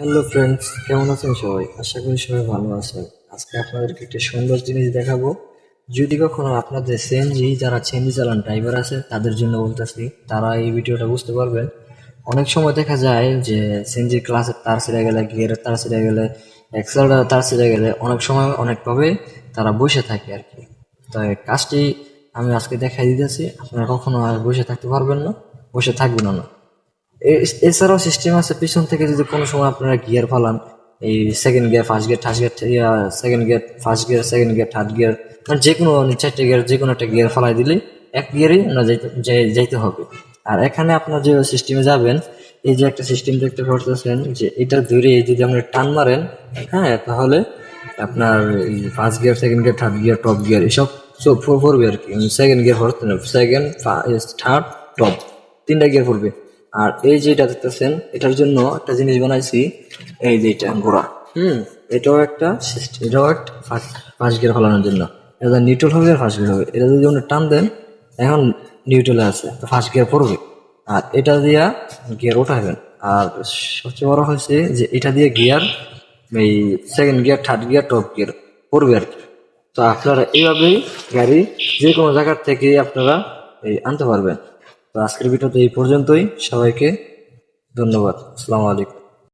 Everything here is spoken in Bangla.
হ্যালো ফ্রেন্ডস, কেমন আছেন সবাই? আশা করি সবাই ভালো আছেন। আজকে আপনাদেরকে একটা সুন্দর জিনিস দেখাবো। যদি কখনো আপনাদের সিএনজি যারা সিএনজি চালান ড্রাইভার আছে, তাদের জন্য বলতেছি, তারা এই ভিডিওটা বুঝতে পারবেন। অনেক সময় দেখা যায় যে সিএনজি ক্লাসের তার ছিঁড়ে গেলে গিয়ারের তার ছিঁড়ে গেলে এক্সেলটার তার ছিঁড়ে গেলে অনেক সময় অনেকভাবে তারা বসে থাকে আর কি। তো এই কাজটি আমি আজকে দেখাই দিতেছি। আপনারা কখনো আর বসে থাকতে পারবেন না, বসে থাকবেন না। এছাড়াও সিস্টেম আছে, পিছন থেকে যদি কোনো সময় আপনারা গিয়ার ফালান, এই second gear first gear third gear second gear first gear second gear third gear যে কোনো চারটে গিয়ার যে কোনো একটা গিয়ার ফালাই দিলে এক গিয়ারেই না যাইতে হবে। আর এখানে আপনার যে সিস্টেমে যাবেন, এই যে একটা সিস্টেম দেখতে পারতেছেন, যে এটা ধরে যদি আপনি টান মারেন হ্যাঁ তাহলে আপনার এই first gear second gear third gear top gear এসব সব পড়- পড়বে আর কি। সেকেন্ড গিয়ার না সেকেন্ড থার্ড টপ তিনটা গিয়ার পড়বে। আর এই যেটা দেখতেছেন এটার জন্য একটা জিনিস বানাইছি এই যে এটা। ঘোড়া হুম এটাও একটা সিস্টেম এটাও একটা ফার্স্ট গিয়ার ফলানোর জন্য। এটা নিউট্রাল হবে আর ফার্স্ট গিয়ার হবে। এটা যদি আপনি টান দেন এখন নিউট্রালে আছে তো ফার্স্ট গিয়ার পড়বে। আর এটা দিয়া গিয়ার ওঠাবেন আর সবচেয়ে বড় হয়েছে যে এটা দিয়ে গিয়ার এই second gear third gear top gear পড়বে আর কি। তো আপনারা এইভাবেই গাড়ি যে কোনো জায়গার থেকে আপনারা এই আনতে পারবেন। তো আজকের ভিডিওতে এই পর্যন্তই। সবাইকে ধন্যবাদ। আসসালামু আলাইকুম।